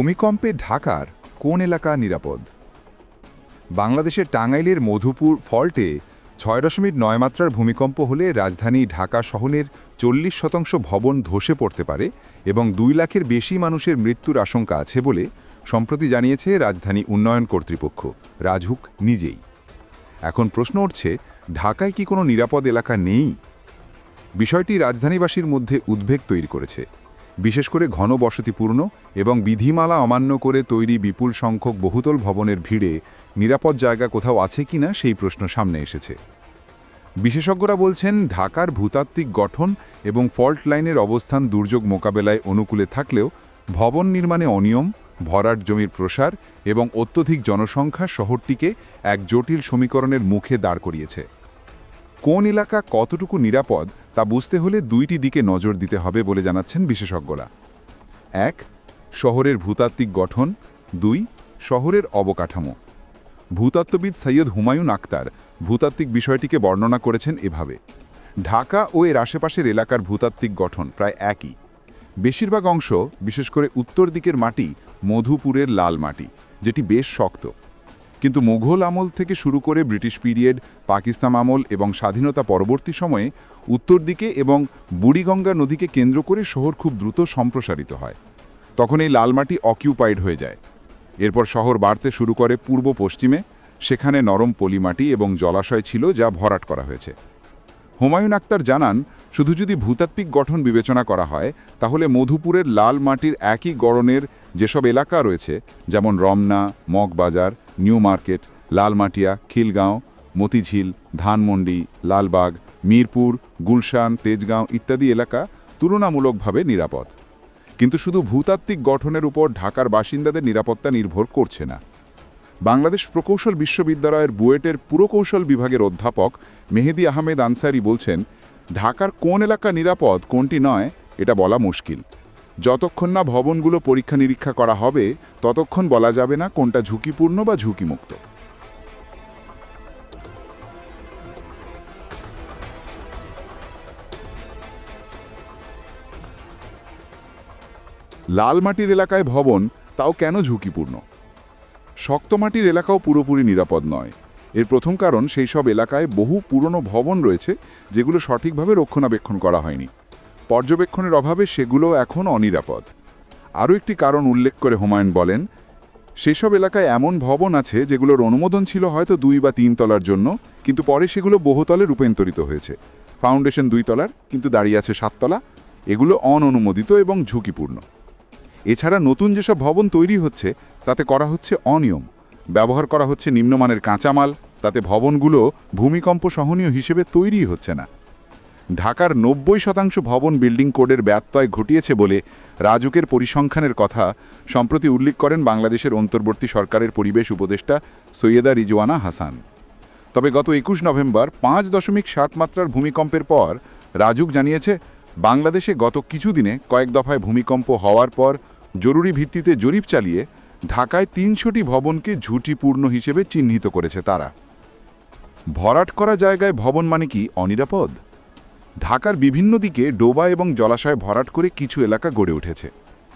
ভূমিকম্পে ঢাকার কোন এলাকা নিরাপদ? বাংলাদেশের টাঙ্গাইলের মধুপুর ফল্টে ছয় দশমিক নয় মাত্রার ভূমিকম্প হলে রাজধানী ঢাকা শহরের চল্লিশ শতাংশ ভবন ধসে পড়তে পারে এবং দুই লাখের বেশি মানুষের মৃত্যুর আশঙ্কা আছে বলে সম্প্রতি জানিয়েছে রাজধানী উন্নয়ন কর্তৃপক্ষ। রাজহুক নিজেই। এখন প্রশ্ন উঠছে, ঢাকায় কি কোনো নিরাপদ এলাকা নেই? বিষয়টি রাজধানীবাসীর মধ্যে উদ্বেগ তৈরি করেছে। বিশেষ করে ঘনবসতিপূর্ণ এবং বিধিমালা অমান্য করে তৈরি বিপুল সংখ্যক বহুতল ভবনের ভিড়ে নিরাপদ জায়গা কোথাও আছে কিনা সেই প্রশ্ন সামনে এসেছে। বিশেষজ্ঞরা বলছেন, ঢাকার ভূতাত্ত্বিক গঠন এবং ফল্ট লাইনের অবস্থান দুর্যোগ মোকাবেলায় অনুকূলে থাকলেও ভবন নির্মাণে অনিয়ম, ভরাট জমির প্রসার এবং অত্যধিক জনসংখ্যা শহরটিকে এক জটিল সমীকরণের মুখে দাঁড় করিয়েছে। কোন এলাকা কতটুকু নিরাপদ তা বুঝতে হলে দুইটি দিকে নজর দিতে হবে বলে জানাচ্ছেন বিশেষজ্ঞরা। এক, শহরের ভূতাত্ত্বিক গঠন। দুই, শহরের অবকাঠামো। ভূতাত্ত্ববিদ সৈয়দ হুমায়ুন আক্তার ভূতাত্ত্বিক বিষয়টিকে বর্ণনা করেছেন এভাবে, ঢাকা ও এর আশেপাশের এলাকার ভূতাত্ত্বিক গঠন প্রায় একই। বেশিরভাগ অংশ, বিশেষ করে উত্তর দিকের মাটি মধুপুরের লাল মাটি, যেটি বেশ শক্ত। কিন্তু মুঘল আমল থেকে শুরু করে ব্রিটিশ পিরিয়ড, পাকিস্তান আমল এবং স্বাধীনতা পরবর্তী সময়ে উত্তর দিকে এবং বুড়িগঙ্গা নদীকে কেন্দ্র করে শহর খুব দ্রুত সম্প্রসারিত হয়। তখন এই লালমাটি অকিউপাইড হয়ে যায়। এরপর শহর বাড়তে শুরু করে পূর্ব পশ্চিমে, সেখানে নরম পলিমাটি এবং জলাশয় ছিল যা ভরাট করা হয়েছে। হুমায়ুন আক্তার জানান, শুধু যদি ভূতাত্ত্বিক গঠন বিবেচনা করা হয়, তাহলে মধুপুরের লাল মাটির একই গড়নের যেসব এলাকা রয়েছে, যেমন রমনা, মগবাজার, নিউ মার্কেট, লালমাটিয়া, খিলগাঁও, মতিঝিল, ধানমন্ডি, লালবাগ, মিরপুর, গুলশান, তেজগাঁও ইত্যাদি এলাকা তুলনামূলকভাবে নিরাপদ। কিন্তু শুধু ভূতাত্ত্বিক গঠনের উপর ঢাকার বাসিন্দাদের নিরাপত্তা নির্ভর করছে না। বাংলাদেশ প্রকৌশল বিশ্ববিদ্যালয়ের বুয়েটের পুরকৌশল বিভাগের অধ্যাপক মেহেদি আহমেদ আনসারি বলছেন, ঢাকার কোন এলাকা নিরাপদ, কোনটি নয়, এটা বলা মুশকিল। যতক্ষণ না ভবনগুলো পরীক্ষা নিরীক্ষা করা হবে, ততক্ষণ বলা যাবে না কোনটা ঝুঁকিপূর্ণ বা ঝুঁকিমুক্ত। লাল মাটির এলাকায় ভবন, তাও কেন ঝুঁকিপূর্ণ? শক্ত মাটির এলাকাও পুরোপুরি নিরাপদ নয়। এর প্রথম কারণ সেই সব এলাকায় বহু পুরনো ভবন রয়েছে, যেগুলো সঠিকভাবে রক্ষণাবেক্ষণ করা হয়নি। পর্যবেক্ষণের অভাবে সেগুলো এখন অনিরাপদ। আরও একটি কারণ উল্লেখ করে হুমায়ুন বলেন, সেসব এলাকায় এমন ভবন আছে যেগুলোর অনুমোদন ছিল হয়তো দুই বা তিন তলার জন্য, কিন্তু পরে সেগুলো বহুতলে রূপান্তরিত হয়েছে। ফাউন্ডেশন দুই তলার, কিন্তু দাঁড়িয়ে আছে সাততলা এগুলো অননুমোদিত এবং ঝুঁকিপূর্ণ। এছাড়া নতুন যেসব ভবন তৈরি হচ্ছে তাতে করা হচ্ছে অনিয়ম। ব্যবহার করা হচ্ছে নিম্নমানের কাঁচামাল, তাতে ভবনগুলো ভূমিকম্প সহনীয় হিসেবে তৈরি হচ্ছে না। ঢাকার নব্বই শতাংশ ভবন বিল্ডিং কোডের ব্যত্যয় ঘটিয়েছে বলে রাজুকের পরিসংখ্যানের কথা সম্প্রতি উল্লেখ করেন বাংলাদেশের অন্তর্বর্তী সরকারের পরিবেশ উপদেষ্টা সৈয়দা রিজওয়ানা হাসান। তবে গত একুশ নভেম্বর পাঁচ দশমিক সাত মাত্রার ভূমিকম্পের পর রাজুক জানিয়েছে, বাংলাদেশে গত কিছুদিনে কয়েক দফায় ভূমিকম্প হওয়ার পর জরুরি ভিত্তিতে জরিপ চালিয়ে ঢাকায় তিনশোটি ভবনকে ঝুঁটিপূর্ণ হিসেবে চিহ্নিত করেছে তারা। ভরাট করা জায়গায় ভবন মানে কি, অনিরাপদ? ঢাকার বিভিন্ন দিকে ডোবা এবং জলাশয় ভরাট করে কিছু এলাকা গড়ে উঠেছে।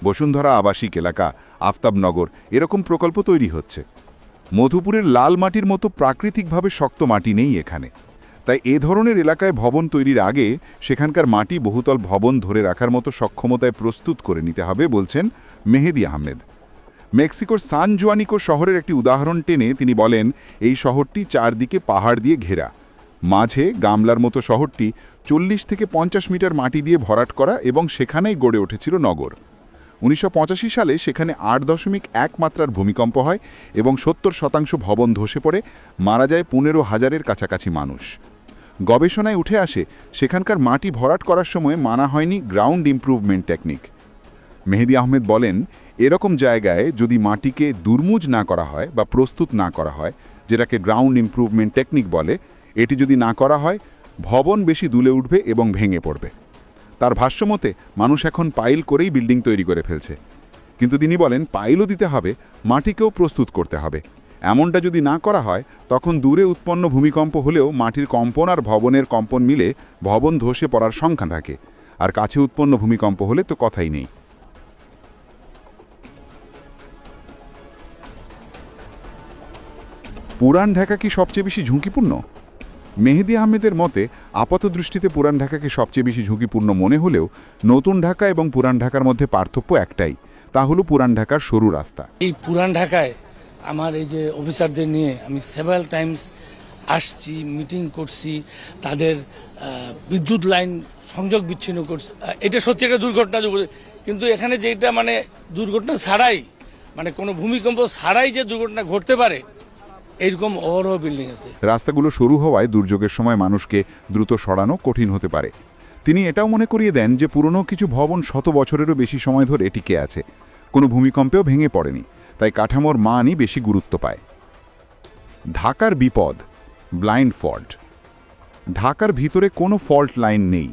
বসুন্ধরা আবাসিক এলাকা, আফতাবনগর, এরকম প্রকল্প তৈরি হচ্ছে। মধুপুরের লাল মাটির মতো প্রাকৃতিকভাবে শক্ত মাটি নেই এখানে। তাই এ ধরনের এলাকায় ভবন তৈরির আগে সেখানকার মাটি বহুতল ভবন ধরে রাখার মতো সক্ষমতায় প্রস্তুত করে নিতে হবে বলছেন মেহেদি আহমেদ। মেক্সিকোর সান জুয়ানিকো শহরের একটি উদাহরণ টেনে তিনি বলেন, এই শহরটি চারদিকে পাহাড় দিয়ে ঘেরা। মাঝে গামলার মতো শহরটি চল্লিশ থেকে পঞ্চাশ মিটার মাটি দিয়ে ভরাট করা এবং সেখানেই গড়ে উঠেছিল নগর। উনিশশো পঁচাশি সালে সেখানে আট দশমিক এক মাত্রার ভূমিকম্প হয় এবং সত্তর শতাংশ ভবন ধসে পড়ে, মারা যায় পনেরো হাজারের কাছাকাছি মানুষ। গবেষণায় উঠে আসে, সেখানকার মাটি ভরাট করার সময় মানা হয়নি ground improvement technique Mehedi Ahmed বলেন এরকম জায়গায় যদি মাটিকে দুর্মুজ না করা হয় বা প্রস্তুত না করা হয়, যেটাকে গ্রাউন্ড ইমপ্রুভমেন্ট টেকনিক বলে, এটি যদি না করা হয়, ভবন বেশি দুলে উঠবে এবং ভেঙে পড়বে। তার ভাষ্যমতে মানুষ এখন পাইল করেই বিল্ডিং তৈরি করে ফেলছে। কিন্তু তিনি বলেন পাইলও দিতে হবে, মাটিকেও প্রস্তুত করতে হবে। এমনটা যদি না করা হয়, তখন দূরে উৎপন্ন ভূমিকম্প হলেও মাটির কম্পন আর ভবনের কম্পন মিলে ভবন ধসে পড়ার সংখ্যা থাকে। আর কাছে উৎপন্ন ভূমিকম্প হলে তো কথাই নেই। পুরান ঢাকা কি সবচেয়ে বেশি ঝুঁকিপূর্ণ? মেহেদি আহমেদের মতে আপাত দৃষ্টিতে পুরান ঢাকাকে সবচেয়ে বেশি ঝুঁকিপূর্ণ মনে হলেও, নতুন ঢাকা এবং পুরান ঢাকার মধ্যে পার্থক্য একটাই, তা হলো পুরান ঢাকার সরু রাস্তা। এই পুরান ঢাকায় আমার এই যে অফিসারদের নিয়ে আমি সেভারাল টাইমস আসছি মিটিং করছি, তাদের বিদ্যুৎ লাইন সংযোগ বিচ্ছিন্ন করছি। এটা সত্যি একটা দুর্ঘটনা কিন্তু এখানে যেটা মানে দুর্ঘটনা ছাড়াই মানে কোনো ভূমিকম্প ছাড়াই যে দুর্ঘটনা ঘটতে পারে এইরকম অহরহ বিল্ডিং আছে। রাস্তাগুলো সরু হওয়ায় দুর্যোগের সময় মানুষকে দ্রুত সরানো কঠিন হতে পারে। তিনি এটাও মনে করিয়ে দেন যে পুরনো কিছু ভবন শত বছরেরও বেশি সময় ধরে টিকে আছে। কোনো ভূমিকম্পেও ভেঙে পড়েনি, তাই কাঠামোর মানই বেশি গুরুত্ব পায়। ঢাকার বিপদ ব্লাইন্ড ফল্ট ঢাকার ভিতরে কোনো ফল্ট লাইন নেই,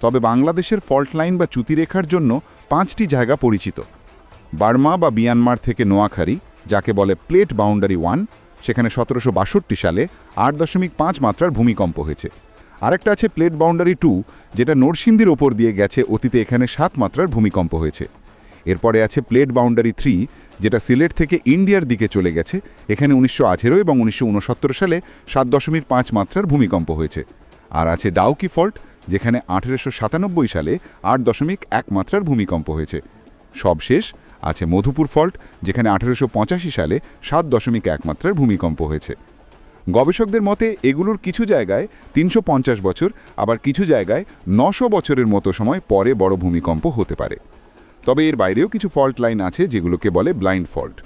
তবে বাংলাদেশের ফল্ট লাইন বা চ্যুতিরেখার জন্য পাঁচটি জায়গা পরিচিত। বার্মা বা মিয়ানমার থেকে নোয়াখালী যাকে বলে প্লেট বাউন্ডারি ওয়ান সেখানে সতেরোশো বাষট্টি সালে আট দশমিক পাঁচ মাত্রার ভূমিকম্প হয়েছে। আরেকটা আছে প্লেট বাউন্ডারি টু, যেটা নরসিংদীর ওপর দিয়ে গেছে, অতীতে এখানে সাত মাত্রার ভূমিকম্প হয়েছে। এরপরে আছে প্লেট বাউন্ডারি থ্রি, যেটা সিলেট থেকে ইন্ডিয়ার দিকে চলে গেছে, এখানে উনিশশো আঠেরো এবং উনিশশো উনসত্তর সালে সাত দশমিক পাঁচ মাত্রার ভূমিকম্প হয়েছে। আর আছে ডাউকি ফল্ট, যেখানে আঠেরোশো সাতানব্বই সালে আট দশমিক এক মাত্রার ভূমিকম্প হয়েছে। সবশেষ আছে মধুপুর ফল্ট, যেখানে আঠেরোশো পঁচাশি সালে সাত দশমিক এক মাত্রার ভূমিকম্প হয়েছে। গবেষকদের মতে, এগুলোর কিছু জায়গায় তিনশো পঞ্চাশ বছর, আবার কিছু জায়গায় নশো বছরের মতো সময় পরে বড় ভূমিকম্প হতে পারে। তবে এর বাইরেও কিছু ফল্ট লাইন আছে, যেগুলোকে বলে ব্লাইন্ড ফল্ট।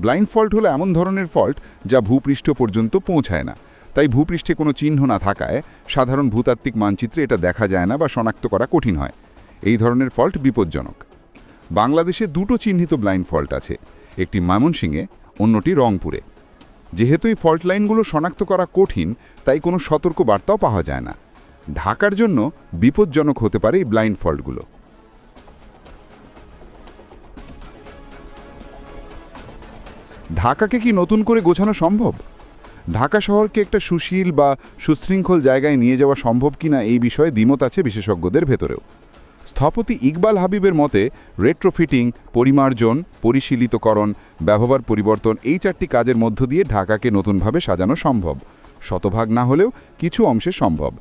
ব্লাইন্ড ফল্ট হলো এমন ধরনের ফল্ট যা ভূপৃষ্ঠ পর্যন্ত পৌঁছায় না। তাই ভূপৃষ্ঠে কোনো চিহ্ন না থাকায় সাধারণ ভূতাত্ত্বিক মানচিত্রে এটা দেখা যায় না বা শনাক্ত করা কঠিন হয়। এই ধরনের ফল্ট বিপজ্জনক। বাংলাদেশে দুটো চিহ্নিত ব্লাইন্ড ফল্ট আছে, একটি ময়মনসিংহে অন্যটি রংপুরে। যেহেতু এই ফল্ট লাইনগুলো শনাক্ত করা কঠিন, তাই কোনো সতর্ক বার্তাও পাওয়া যায় না। ঢাকার জন্য বিপজ্জনক হতে পারে এই ব্লাইন্ড ফল্টগুলো ঢাকাকে কি নতুন করে গোছানো সম্ভব? ঢাকা শহরকে একটা সুশীল বা সুশৃঙ্খল জায়গায় নিয়ে যাওয়া সম্ভব কিনা এই বিষয়ে দ্বিমত আছে বিশেষজ্ঞদের ভেতরেও। স্থপতি ইকবাল হাবিবের মতে রেট্রোফিটিং পরিমার্জন, পরিশীলিতকরণ, ব্যবহার পরিবর্তন এই চারটি কাজের মধ্য দিয়ে ঢাকাকে নতুনভাবে সাজানো সম্ভব। শতভাগ না হলেও কিছু অংশে সম্ভব।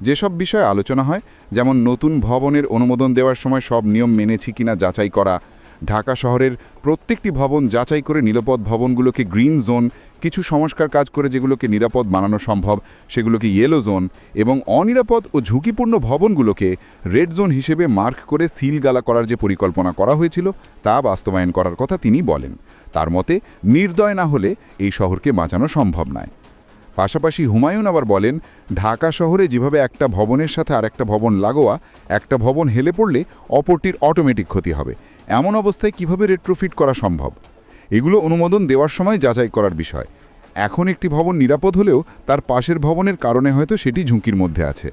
যেসব বিষয়ে আলোচনা হয়, যেমন নতুন ভবনের অনুমোদন দেওয়ার সময় সব নিয়ম মেনেছি কিনা যাচাই করা ঢাকা শহরের প্রত্যেকটি ভবন যাচাই করে নিরাপদ ভবনগুলোকে গ্রিন জোন, কিছু সংস্কার কাজ করে যেগুলোকে নিরাপদ বানানো সম্ভব, সেগুলোকে ইয়েলো জোন এবং অনিরাপদ ও ঝুঁকিপূর্ণ ভবনগুলোকে রেড জোন হিসেবে মার্ক করে সিল গালা করার যে পরিকল্পনা করা হয়েছিল, তা বাস্তবায়ন করার কথা তিনি বলেন। তার মতে, নির্দয় না হলে এই শহরকে বাঁচানো সম্ভব নয়। পাশাপাশি হুমায়ুন আবার বলেন, ঢাকা শহরে যেভাবে একটা ভবনের সাথে আর একটা ভবন লাগোয়া, একটা ভবন হেলে পড়লে অপরটির অটোমেটিক ক্ষতি হবে। এমন অবস্থায় কীভাবে রেট্রোফিট করা সম্ভব? এগুলো অনুমোদন দেওয়ার সময় যাচাই করার বিষয়। এখন একটি ভবন নিরাপদ হলেও তার পাশের ভবনের কারণে হয়তো সেটি ঝুঁকির মধ্যে আছে।